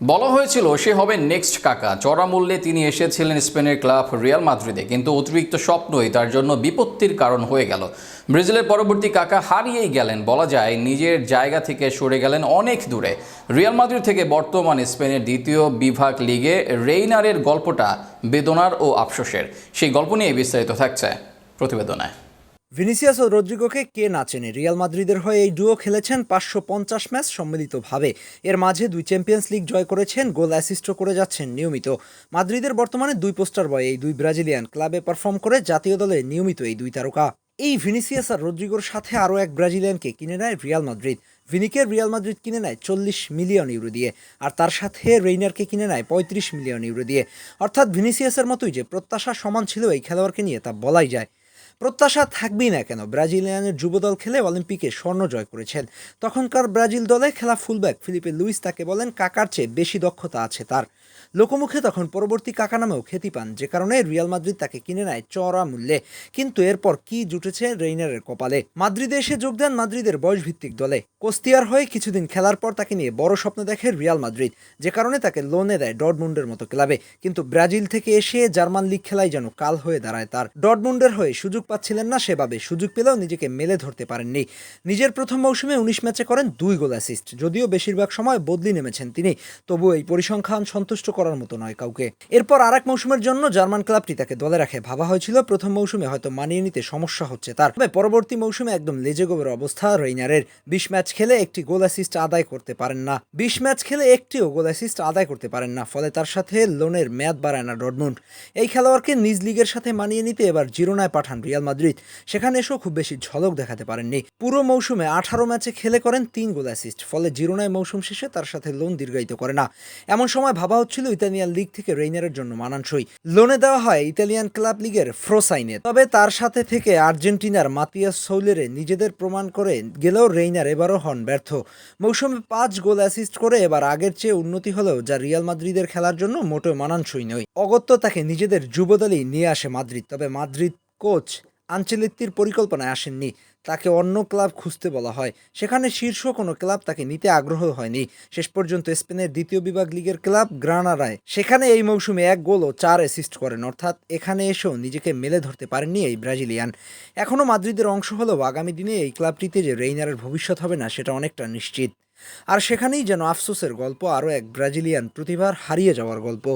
বলা হয়েছিল সে হবে নেক্সট কাকা। চড়া মূল্যে তিনি এসেছিলেন স্পেনের ক্লাব রিয়াল মাদ্রিদে, কিন্তু অতিরিক্ত স্বপ্নই তার জন্য বিপত্তির কারণ হয়ে গেল। ব্রাজিলের পরবর্তী কাকা হারিয়েই গেলেন। বলা যায়, নিজের জায়গা থেকে সরে গেলেন অনেক দূরে। রিয়াল মাদ্রিদ থেকে বর্তমানে স্পেনের দ্বিতীয় বিভাগ লিগে রেইনারের গল্পটা বেদনার ও আফসোসের। সেই গল্প নিয়ে বিস্তারিত থাকছে প্রতিবেদনে। ভিনিসিয়াস ও রদ্রিগোকে কে না চেনে? রিয়াল মাদ্রিদের হয়ে এই ডুও খেলেছেন পাঁচশো পঞ্চাশ ম্যাচ সম্মিলিতভাবে। এর মাঝে দুই চ্যাম্পিয়ন্স লিগ জয় করেছেন, গোল অ্যাসিস্টও করে যাচ্ছেন নিয়মিত। মাদ্রিদের বর্তমানে দুই পোস্টার বয় এই দুই ব্রাজিলিয়ান ক্লাবে পারফর্ম করে জাতীয় দলে নিয়মিত এই দুই তারকা। এই ভিনিসিয়াস আর রদ্রিগোর সাথে আরও এক ব্রাজিলিয়ানকে কিনে নেয় রিয়াল মাদ্রিদ। ভিনিকের রিয়াল মাদ্রিদ কিনে নেয় চল্লিশ মিলিয়ন ইউরো দিয়ে, আর তার সাথে রেইনারকে কিনে নেয় পঁয়ত্রিশ মিলিয়ন ইউরো দিয়ে। অর্থাৎ ভিনিসিয়াসের মতোই যে প্রত্যাশা সমান ছিল এই খেলোয়াড়কে নিয়ে তা বলাই যায়। প্রত্যাশা থাকবেই না কেন? ব্রাজিলিয়ানের যুবদল খেলে অলিম্পিকে স্বর্ণ জয় করেছেন। তখনকার ব্রাজিল দলে খেলা ফুলব্যাক ফিলিপে লুইস তাকে বলেন, কাকার চেয়ে বেশি দক্ষতা আছে তার। লোকমুখে তখন পরবর্তী কাকা নামেও খ্যাতি পান, যে কারণে রিয়াল মাদ্রিদ তাকে কিনে নেয় চড়া মূল্যে। কিন্তু এরপর কি জুটেছে রেইনারের কপালে? মাদ্রিদে এসে যোগ দেন মাদ্রিদের বয়সভিত্তিক দলে। কোস্তিয়ার হয়ে কিছুদিন খেলার পর তাকে নিয়ে বড় স্বপ্ন দেখে রিয়াল মাদ্রিদ, যে কারণে তাকে লোনে দেয় ডটমুন্ডের মতো ক্লাবে। কিন্তু ব্রাজিল থেকে এসে জার্মান লিগ খেলাই যেন কাল হয়ে দাঁড়ায় তার। ডটমুন্ডের হয়ে সুযোগ পাচ্ছিলেন না সেভাবে। সুযোগ পেলেও নিজেকে মেলে ধরতে পারেননি। নিজের প্রথম মৌসুমে উনিশ ম্যাচে করেন দুই গোল অ্যাসিস্ট যদিও বেশিরভাগ সময় বদলি নেমেছেন তিনি। তবু এই পরিসংখ্যান সন্তুষ্ট করার মতো নয় কাউকে। এরপর আর এক মৌসুমের জন্য জার্মান ক্লাবটি তাকে দলে রাখে। ভাবা হয়েছিল প্রথম মৌসুমে হয়তো মানিয়ে নিতে সমস্যা হচ্ছে তার। তবে পরবর্তী মৌসুমে একদম লেজে গোবের অবস্থা রেইনারের। বিশ ম্যাচ খেলে একটি গোল অ্যাসিস্ট আদায় করতে পারেন না। বিশ ম্যাচ খেলে একটিও গোল অ্যাসিস্ট আদায় করতে পারেন না। ফলে তার সাথে লোনের মেয়াদ বাড়ায় না ডটমুন্ড এই খেলোয়াড়কে নিজ লিগের সাথে মানিয়ে নিতে এবার জিরোনায় পাঠান রিয়াল মাদ্রিদ। সেখানে এসেও খুব বেশি ঝলক দেখাতে পারেননি। পুরো মৌসুমে আঠারো ম্যাচে খেলে করেন তিন গোল অ্যাসিস্ট ফলে জিরোনায় মৌসুম শেষে তার সাথে লোন দীর্ঘায়িত করে না। এমন সময় ভাবা হচ্ছিল ইতালিয়ান লিগ থেকে রেইনারের জন্য মানানসই। লোনে দেওয়া হয় ইতালিয়ান ক্লাব লিগের ফ্রোসাইনে তবে তার সাথে থেকে আর্জেন্টিনার মাতিয়াস সৌলেরে নিজেদের প্রমাণ করে গেলেও রেইনার এবারও হন ব্যর্থ। মৌসুমে পাঁচ গোল অ্যাসিস্ট করে এবার আগের চেয়ে উন্নতি হলেও যা রিয়াল মাদ্রিদের খেলার জন্য মোটেও মানানসই নয়। অগত্য তাকে নিজেদের যুবদলেই নিয়ে আসে মাদ্রিদ। তবে মাদ্রিদ কোচ আঞ্চলিত্তির পরিকল্পনায় আসেননি। তাকে অন্য ক্লাব খুঁজতে বলা হয়। সেখানে শীর্ষ কোনো ক্লাব তাকে নিতে আগ্রহ হয়নি। শেষ পর্যন্ত স্পেনের দ্বিতীয় বিভাগ লিগের ক্লাব গ্রানারায়। সেখানে এই মৌসুমে এক গোল ও চার অ্যাসিস্ট করেন। অর্থাৎ এখানে এসেও নিজেকে মেলে ধরতে পারেননি এই ব্রাজিলিয়ান। এখনও মাদ্রিদের অংশ হলেও আগামী দিনে এই ক্লাবটিতে যে রেইনারের ভবিষ্যৎ হবে না, সেটা অনেকটা নিশ্চিত। আর সেখানেই যেন আফসোসের গল্প, আরও এক ব্রাজিলিয়ান প্রতিভার হারিয়ে যাওয়ার গল্প।